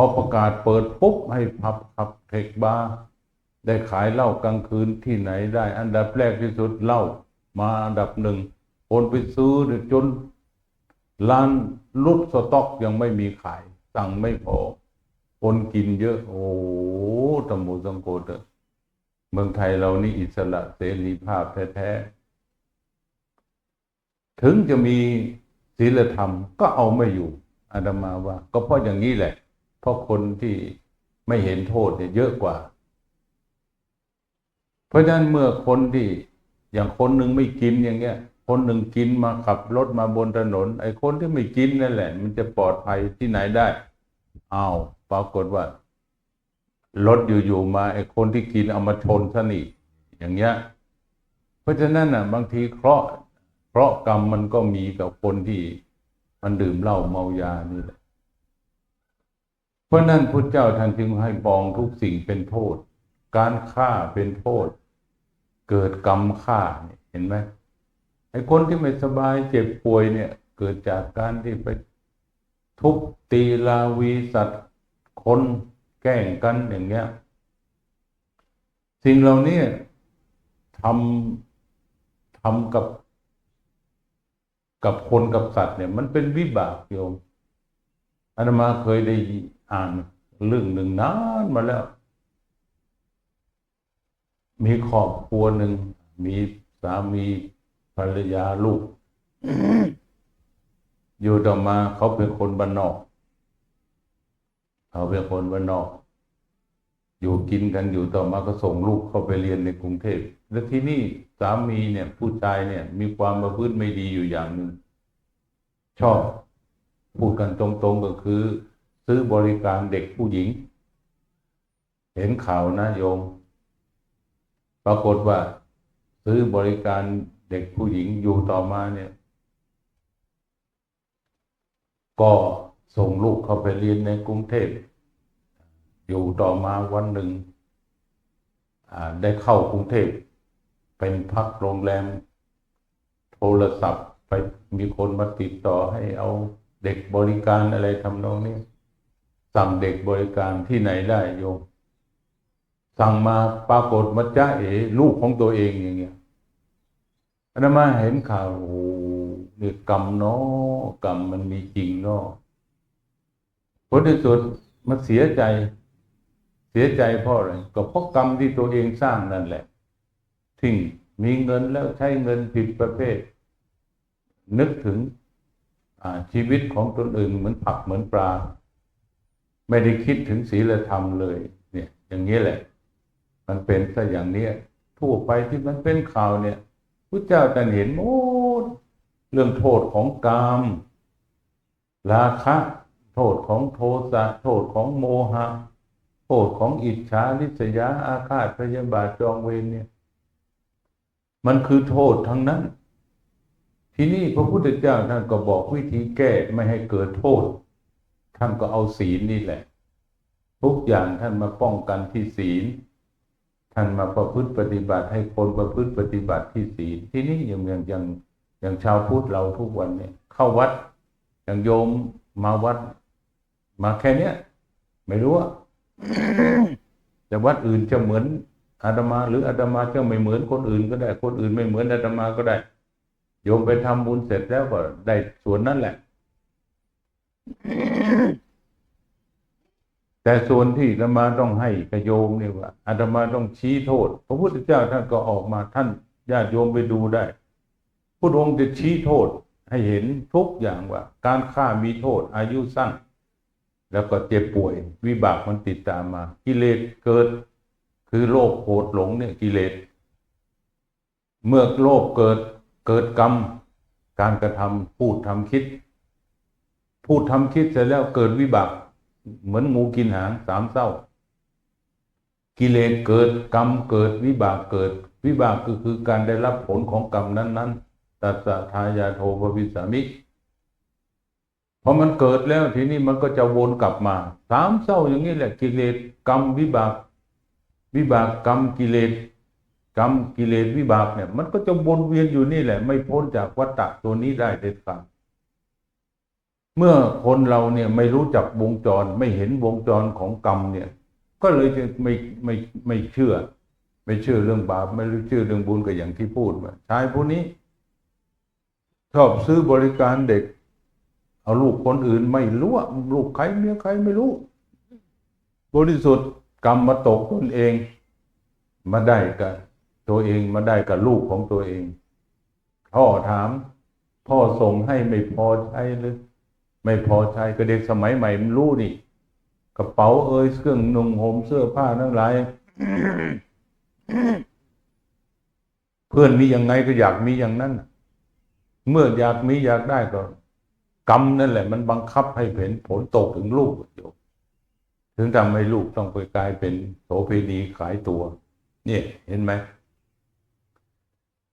อประกาศเปิดปุ๊บให้พับขับเทคบาร์ได้ขายเหล้ากลางคืนที่ไหนได้ อันดับแรกที่สุดเหล้ามาอันดับหนึ่งคนไปซื้อจนร้านรุดสต็อกยังไม่มีขาย สั่งไม่พอ คนกินเยอะ โอ้ตำมูสังโกเตเมืองไทยเรานี่อิสระเสรีภาพแท้ๆ ถึงจะมีศีลธรรมก็เอาไม่อยู่อาดามาว่า ก็เพราะอย่างนี้แหละ เพราะคนที่ไม่เห็นโทษเนี่ยเยอะกว่า เพราะฉะนั้นเมื่อคนที่อย่างคนหนึ่งไม่กินอย่างเงี้ย คนหนึ่งกินมาขับรถมาบนถนน ไอ้คนที่ไม่กินนั่นแหละ มันจะปลอดภัยที่ไหนได้อ้าวปรากฏว่ารถอยู่ๆมาไอ้คนที่กินเอามาชนซะนี่อย่างเงี้ย เพราะฉะนั้นน่ะ บางทีเคราะห์เคราะห์กรรมมันก็มีกับคนที่มันดื่มเหล้าเมายานี่แหละ เพราะนั้นพระเจ้าท่านจึงให้ปองทุกสิ่งเป็นโทษ การฆ่าเป็นโทษ เกิดกรรมฆ่าเนี่ยเห็นไหมไอ้คนที่ไม่สบายเจ็บป่วยเนี่ย เกิดจากการที่ไปทุบตีลาวีสัตว์คนแกล้งกันอย่างเงี้ย สิ่งเหล่านี้ทำทำกับ กับคนกับสัตว์เนี่ย มันเป็นวิบากโยมอาตมาเคยได้ อ่านเรื่องหนึ่งนานมาแล้ว มีครอบครัวหนึ่ง มีสามีภรรยาลูก อยู่ต่อมาเขาเป็นคนบ้านนอก เขาเป็นคนบ้านนอก อยู่กินกันอยู่ต่อมาก็ส่งลูกเข้าไปเรียนในกรุงเทพ แล้วที่นี่สามีเนี่ย ผู้ชายเนี่ย มีความประพฤติไม่ดีอยู่อย่างหนึ่งชอบพูดกันตรงๆก็คือ ซื้อบริการเด็กผู้หญิง เห็นข่าวนะโยม ปรากฏว่า ซื้อบริการเด็กผู้หญิงอยู่ต่อมาเนี่ย ก็ส่งลูกเขาไปเรียนในกรุงเทพ อยู่ต่อมาวันหนึ่ง ได้เข้ากรุงเทพ เป็นพักโรงแรม โทรศัพท์ไปมีคนมาติดต่อให้เอาเด็กบริการอะไรทำนองนี้ สั่งเด็กบริการที่ไหนได้โยม สั่งมาปรากฏมาจ้าเอ๋ลูกของตัวเองอย่างเงี้ยอันนั้นมาเห็นข่าวโอ้เนี่กรรมเนาะกรรมมันมีจริงเนาะผลที่สุดมันเสียใจ เสียใจเพราะอะไรก็เพราะกรรมที่ตัวเองสร้างนั่นแหละทิ้งมีเงินแล้วใช้เงินผิดประเภท นึกถึงชีวิตของตนอื่นเหมือนผักเหมือนปลา ไม่ได้คิดถึงศีลธรรมเลย เนี่ย อย่างนี้แหละ มันเป็นซะอย่างเนี้ยทั่วไปที่มันเป็นข่าวเนี่ยพระเจ้าท่านเห็นหมดเรื่องโทษของกามราคะ โทษของโทสะโทษของโมหะ โทษของอิจฉาริษยาอาฆาตพยาบาทจองเวรเนี่ย มันคือโทษทั้งนั้น ที่นี่พระพุทธเจ้าท่านก็บอกวิธีแก้ไม่ให้เกิดโทษ ท่านก็เอาศีลนี่แหละ ทุกอย่างท่านมาป้องกันที่ศีล ท่านมาประพฤติปฏิบัติให้คนประพฤติปฏิบัติที่ศีล ที่นี่อย่างอย่างอย่างอย่างชาวพุทธเราทุกวันเนี่ย เข้าวัดอย่างโยมมาวัด มาแค่เนี้ยไม่รู้ว่าแต่วัดอื่นจะเหมือนอาตมา หรืออาตมาจะไม่เหมือนคนอื่นก็ได้ คนอื่นไม่เหมือนอาตมาก็ได้ โยมไปทำบุญเสร็จแล้วก็ได้ส่วนนั้นแหละ แต่ส่วนที่อาตมาต้องให้กระโยมเนี่ยว่าอาตมาต้องชี้โทษ พระพุทธเจ้าท่านก็ออกมาท่านญาติโยมไปดูได้พระองค์จะชี้โทษให้เห็นทุกอย่างว่า การฆ่ามีโทษ อายุสั้นแล้วก็เจ็บป่วย วิบากมันติดตามมา กิเลสเกิด คือโลภโกรธหลงเนี่ยกิเลสเมื่อโลภเกิดเกิดกรรม การกระทำพูดทำคิด พูดทำคิดเสร็จแล้วเกิดวิบาก เหมือนงูกินหางสามเศร้า กิเลสเกิดกรรมเกิดวิบากเกิด วิบากก็คือการได้รับผลของกรรมนั้นๆตัสสะทายาโทภวิสามิพอมันเกิดแล้วทีนี้มันก็จะวนกลับมาสามเศร้าอย่างนี้แหละกิเลสกรรมวิบาก วิบากกรรมกิเลสกรรมกิเลสวิบากเนี่ย มันก็จะวนเวียนอยู่นี่แหละ ไม่พ้นจากวัฏฏะตัวนี้ได้เด็ดขาด เมื่อคนเราเนี่ยไม่รู้จักวงจรไม่เห็นวงจรของกรรมเนี่ย ก็เลยจะไม่ไม่ไม่เชื่อ ไม่เชื่อเรื่องบาปไม่รู้เชื่อเรื่องบุญก็อย่างที่พูดมาชายผู้นี้ชอบซื้อบริการเด็ก เอาลูกคนอื่นไม่รู้ลูกใครเมียใครไม่รู้ บริสุทธิ์กรรมมาตกตนเอง มาได้กับตัวเองมาได้กับลูกของตัวเองพ่อถาม พ่อส่งให้ไม่พอใช้หรือ ไม่พอใช้ก็เด็กสมัยใหม่มันรู้นี่กระเป๋าเอ้ยเครื่องนุ่งห่มเสื้อผ้าทั้งหลายเพื่อนมีอย่างไงก็อยากมีอย่างนั้น เมื่ออยากมีอยากได้ก็ กรรมนั่นแหละ มันบังคับให้เห็นผลตกถึงลูกโยมถึงทำให้ลูกต้องไปกลายเป็นโสเภณีขายตัว เนี่ยเห็นไหม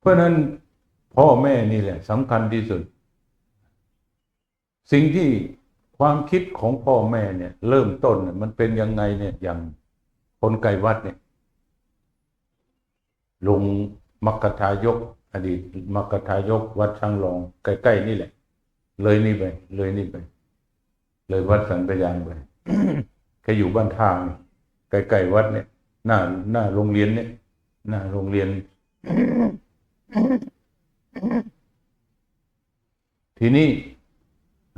เพราะนั้นพ่อแม่นี่แหละสำคัญที่สุด สิ่งที่ความคิดของพ่อแม่เนี่ย เริ่มต้นเนี่ยมันเป็นยังไงเนี่ยอย่างคนไกลวัดเนี่ยลุงมักกทายก อดีตมักกทายก วัดช่างรองใกล้ๆนี่แหละ เลยนี่ไป เลยนี่ไป เลยวัดสันปยานไปแกอยู่บ้านทางใกล้ๆวัดเนี่ย หน้าหน้าโรงเรียนเนี่ย หน้าโรงเรียน ทีนี้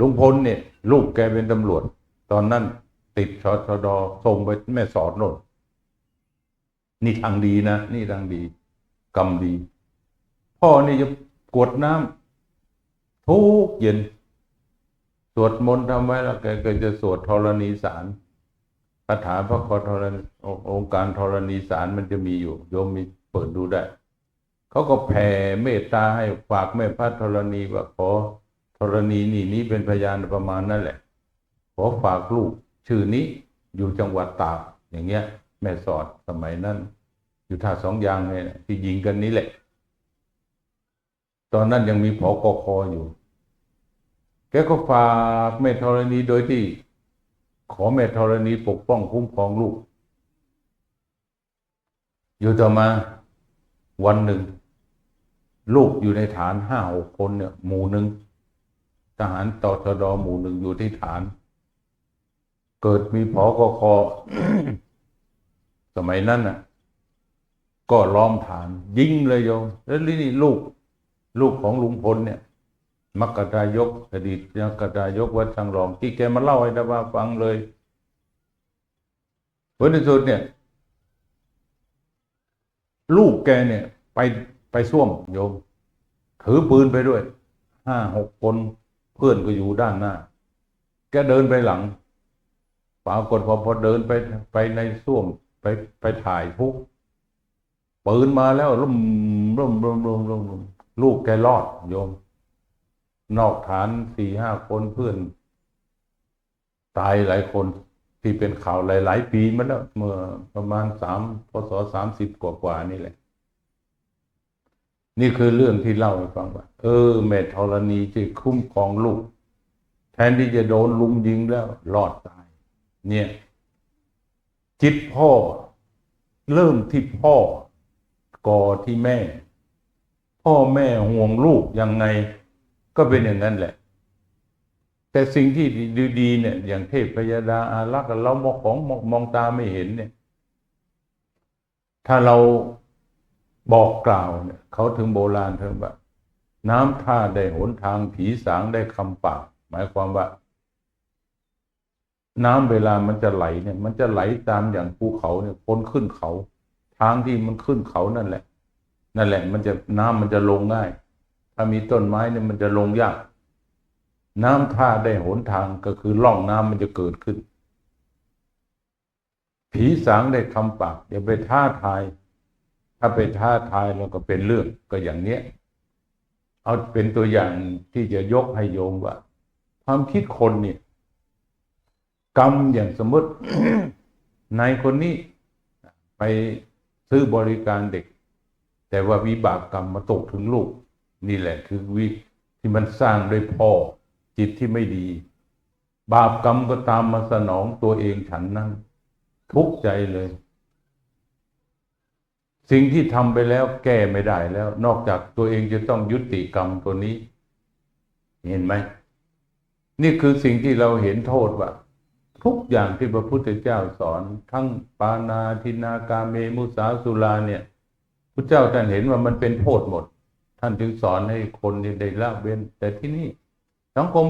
ลุงพลเนี่ย ลูกแกเป็นตำรวจ ตอนนั้นติดชชดอส่งไปแม่สอดน่นนี่ทางดีนะ นี่ทางดี กรรมดี พ่อนี่จะกวดน้ำทุกเย็น สวดมนต์ทำไว้แล้วแกก็จะสวดธรณีสารคาถาพระคอธรณีองค์การธรณีสารมันจะมีอยู่ โยมมีเปิดดูได้ เขาก็แผ่เมตตาให้ฝากแม่พระธรณีว่าขอ ธรณีนี่นี้เป็นพยานประมาณนั่นแหละ ขอฝากลูกชื่อนี้อยู่จังหวัดตากอย่างเงี้ย แม่สอดสมัยนั้น อยู่ท่าสองยางเนี่ยที่ยิงกันนี้แหละ ตอนนั้นยังมีผอกคออยู่ แกก็ฝากแม่ธรณีโดยที่ ขอแม่ธรณีปกป้องคุ้มครองลูก อยู่ต่อมาวันหนึ่ง ลูกอยู่ในฐานห้าหกคนเนี่ย หมู่หนึ่ง ทหารตชดหมู่หนึ่งอยู่ที่ฐาน เกิดมีผอกคอสมัยนั้นน่ะ ก็ล้อมฐาน ยิงเลยโยมแล้วนี่ลูก ลูกของลุงพลเนี่ยมักกะดายกอดีตมักกดายกวัดชังรอง ที่แกมาเล่าให้ดาว่าฟังเลยผลที่สุดเนี่ย ลูกแกเนี่ย ไปไปส้วมโยม ถือปืนไปด้วยห้าหกคน เพื่อนก็อยู่ด้านหน้า แกเดินไปหลังปรากฏพอพอเดินไปไปในส้วมไปไปถ่ายทุกปืนมาแล้วรุ่มรุ่มรุ่มรุ่มรุ่มรุมลูกแกรอดโยม นอกฐานสี่ห้าคนเพื่อน ตายหลายคนที่เป็นข่าวหลาย ๆ ปีมาแล้วเมื่อประมาณสามพศสามสิบกว่ากว่าๆนี่แหละ นี่คือเรื่องที่เล่าให้ฟังว่า เออ แม่ธรณีที่คุ้มครองลูก แทนที่จะโดนลุมยิงแล้วรอดตาย เนี่ย จิตพ่อ เริ่มที่พ่อก่อที่แม่ พ่อแม่ห่วงลูกยังไง ก็เป็นอย่างนั้นแหละ แต่สิ่งที่ดีๆเนี่ย อย่างเทพพยดาอารักษ์เรามองของมองมองตาไม่เห็นเนี่ย ถ้าเรา บอกกล่าวเนี่ยเขาถึงโบราณถึงว่าน้ำท่าได้หนทางผีสางได้คำปากหมายความว่า น้ำเวลามันจะไหลเนี่ย มันจะไหลตามอย่างภูเขาเนี่ยพ้นขึ้นเขา ทางที่มันขึ้นเขานั่นแหละ นั่นแหละ มันจะน้ำมันจะลงง่าย ถ้ามีต้นไม้เนี่ยมันจะลงยาก น้ำท่าได้หนทางก็คือร่องน้ำมันจะเกิดขึ้น ผีสางได้คำปากอย่าไปท้าทาย ถ้าไปท้าทายแล้วก็เป็นเรื่องก็อย่างเนี้ย เอาเป็นตัวอย่างที่จะยกให้โยมว่า ความคิดคนเนี่ยกรรมอย่างสมมตินายคนนี้ ไปซื้อบริการเด็ก แต่ว่าวิบากกรรมมาตกถึงลูก นี่แหละคือวิที่มันสร้างด้วยพ่อจิตที่ไม่ดี บาปกรรมก็ตามมาสนองตัวเองฉันนั้น ทุกข์ใจเลย สิ่งที่ทำไปแล้วแก้ไม่ได้แล้ว นอกจากตัวเองจะต้องยุติกรรมตัวนี้ เห็นไหม นี่คือสิ่งที่เราเห็นโทษว่า ทุกอย่างที่พระพุทธเจ้าสอน ทั้งปานาทินากาเมมุสาสุราเนี่ยพระเจ้าท่านเห็นว่ามันเป็นโทษหมด ท่านจึงสอนให้คนได้ละเว้นแต่ที่นี่สังคม